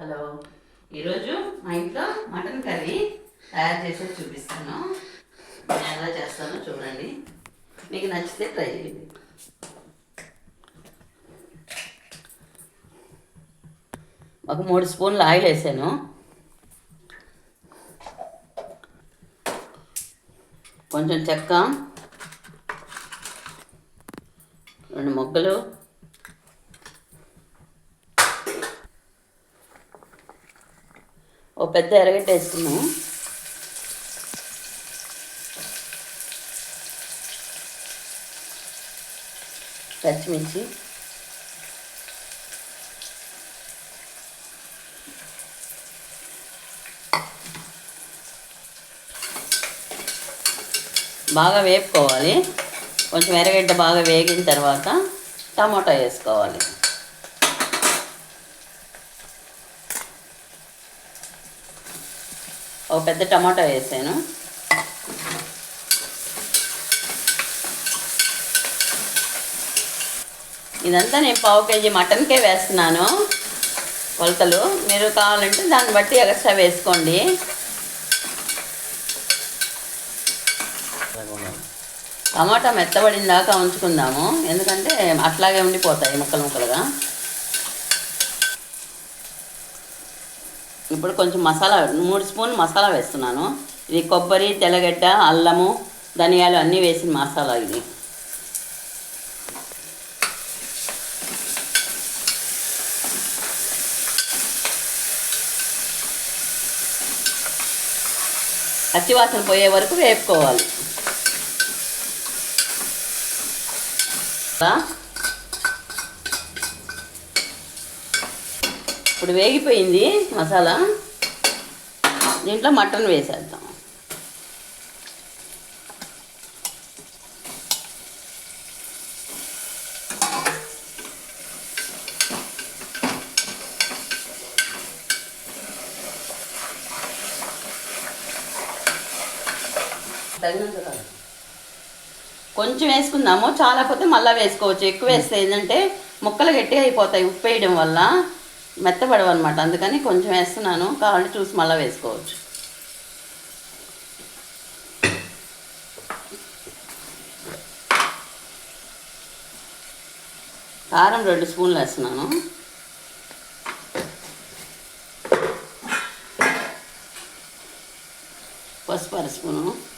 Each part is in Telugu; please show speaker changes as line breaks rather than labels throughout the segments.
హలో. ఈరోజు మా ఇంట్లో మటన్ కర్రీ తయారు చేసేది చూపిస్తాను. నేను ఎలా చేస్తానో చూడండి. మీకు నచ్చితే ట్రై చేయండి. ఒక మూడు స్పూన్లు ఆయిల్ వేసాను. కొంచెం చెక్క రెండు మొగ్గలు ఓ పెద్ద ఎరగడ్డ వేసుకున్నాము. పచ్చిమిర్చి. బాగా వేపుకోవాలి. కొంచెం ఎరగడ్డ బాగా వేగిన తర్వాత టమాటా వేసుకోవాలి. ఒక పెద్ద టమాటా వేసాను. ఇదంతా నేను పావు కేజీ మటన్కే వేస్తున్నాను కొలతలు. మీరు కావాలంటే దాన్ని బట్టి ఎక్స్ట్రా వేసుకోండి. టమాటా మెత్తబడిన దాకా ఉంచుకుందాము. ఎందుకంటే అట్లాగే ఉండిపోతాయి ముక్కలు ముక్కలుగా. ఇప్పుడు కొంచెం మసాలా మూడు స్పూన్ మసాలా వేస్తున్నాను. ఇది కొబ్బరి తెల్లగడ్డ అల్లము ధనియాలు అన్నీ వేసిన మసాలా ఇది. పచ్చివాసన పోయే వరకు వేపుకోవాలి. ఇప్పుడు వేగిపోయింది మసాలా. దీంట్లో మటన్ వేసేద్దాం. కొంచెం వేసుకుందాము. చాలా పోతే మళ్ళీ వేసుకోవచ్చు. ఎక్కువ వేస్తే ఏంటంటే ముక్కలు గట్టిగా అయిపోతాయి ఉప్పు వేయడం వల్ల. మెత్తపడవు అనమాట అందుకని కొంచెం వేస్తున్నాను. కావాలంటే చూసి మళ్ళీ వేసుకోవచ్చు. కారం రెండు స్పూన్లు వేస్తున్నాను. పసుపు అర స్పూను.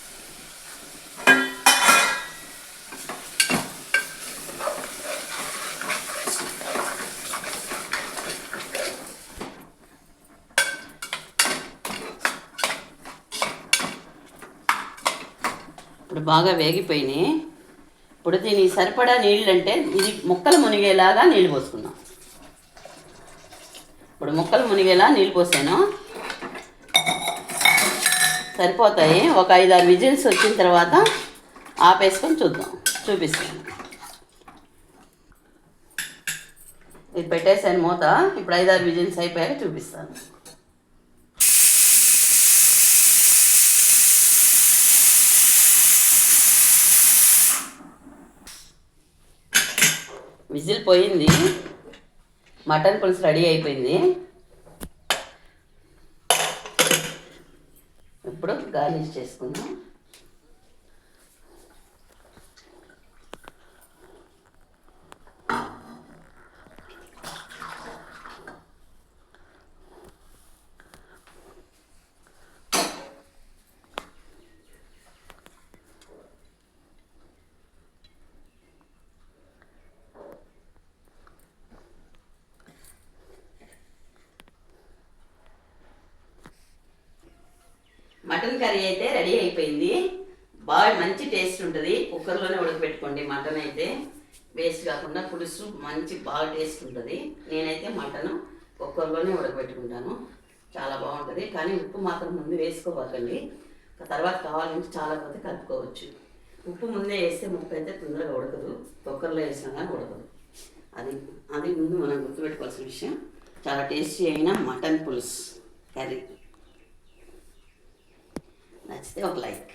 ఇప్పుడు బాగా వేగిపోయినాయి. ఇప్పుడు దీనికి సరిపడా నీళ్ళు అంటే ఇది ముక్కలు మునిగేలాగా నీళ్ళు పోసుకుందాం. ఇప్పుడు ముక్కలు మునిగేలా నీళ్ళు పోసాను. సరిపోతాయి. ఒక ఐదు ఆరు విజిల్స్ వచ్చిన తర్వాత ఆపేసుకొని చూద్దాం. చూపిస్తాను. ఇది పెట్టేసాను మూత. ఇప్పుడు ఐదారు విజిల్స్ అయిపోయాక చూపిస్తాను. విజిల్ పోయింది. మటన్ పులుసు రెడీ అయిపోయింది. ఇప్పుడు గార్నిష్ చేసుకుందాం. మటన్ కర్రీ అయితే రెడీ అయిపోయింది. బాగా మంచి టేస్ట్ ఉంటుంది. కుక్కర్లోనే ఉడకబెట్టుకోండి మటన్ అయితే. వేస్ట్ కాకుండా పులుసు మంచి బాగా టేస్ట్ ఉంటుంది. నేనైతే మటన్ కుక్కర్లోనే ఉడకబెట్టుకుంటాను. చాలా బాగుంటుంది. కానీ ఉప్పు మాత్రం ముందు వేసుకోబాకండి తర్వాత కావాలంటే చాలా కొద్ది కలుపుకోవచ్చు. ఉప్పు ముందే వేస్తే ముక్క అయితే తొందరగా ఉడకదు. కుక్కర్లో వేసినా కానీ ఉడకదు. అది అది ముందు మనం గుర్తుపెట్టుకోవాల్సిన విషయం. చాలా టేస్టీ అయిన మటన్ పులుసు కర్రీ. నచ్చితే ఒక లైక్